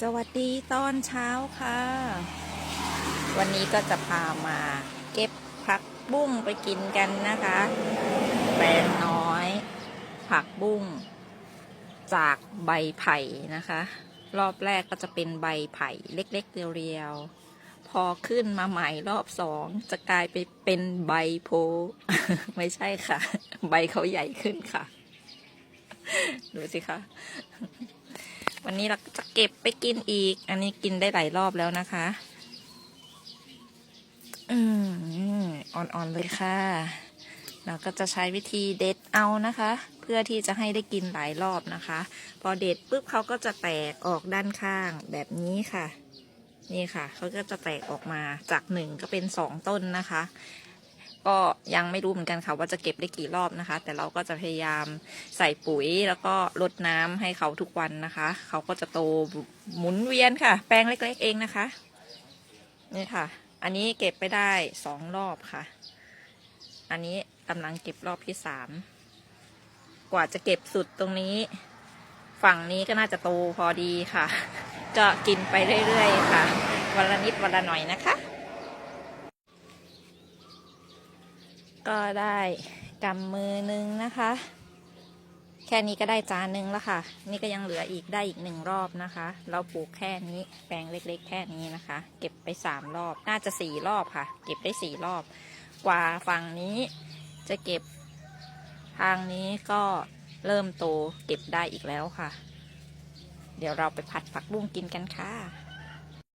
สวัสดีตอนเช้าค่ะ วันนี้ก็จะพามาเก็บผักบุ้งไปกินกันนะคะแปลงน้อย ผักบุ้ง จากใบไผ่นะคะ รอบแรกก็จะเป็นใบไผ่เล็กๆ เรียวๆ พอขึ้นมาใหม่รอบสองจะกลายไปเป็นใบโพ ไม่ใช่ค่ะ ใบเขาใหญ่ขึ้นค่ะ ดูสิคะ วันนี้เราจะเก็บไปกินอีก อันนี้กินได้หลายรอบแล้วนะคะ อืมอ่อนๆเลยค่ะ เราก็จะใช้วิธีเด็ดเอานะคะ เพื่อที่จะให้ได้กินหลายรอบนะคะ พอเด็ดปุ๊บเขาก็จะแตกออกด้านข้างแบบนี้ค่ะ นี่ค่ะ เขาก็จะแตกออกมาจากหนึ่งก็เป็นสองต้นนะคะ ก็ยังไม่รู้เหมือนกันค่ะว่าจะเก็บได้กี่รอบนะคะ แต่เราก็จะพยายามใส่ปุ๋ยแล้วก็รดน้ำให้เขาทุกวันนะคะ เขาก็จะโตหมุนเวียนค่ะ แปลงเล็ก ๆ เองนะคะ นี่ค่ะ อันนี้เก็บไปได้สองรอบค่ะ อันนี้กำลังเก็บรอบที่สามกว่าจะเก็บสุดตรงนี้ ฝั่งนี้ก็น่าจะโตพอดีค่ะ ก็กินไปเรื่อยๆค่ะ วันละนิดวันละหน่อยนะคะ ก็ได้กำมือหนึงนะคะ แค่นี้ก็ได้จานหนึงแล้วค่ะ นี่ก็ยังเหลืออีกได้อีกหนึ่งรอบนะคะ เราปลูกแค่นี้แปลงเล็ก ๆ แค่นี้นะคะ เก็บไปสามรอบ น่าจะสี่รอบค่ะ เก็บได้สี่รอบ กว่าฝั่งนี้จะเก็บทางนี้ก็เริ่มโตเก็บได้อีกแล้วค่ะ เดี๋ยวเราไปผัดผักบุ้งกินกันค่ะ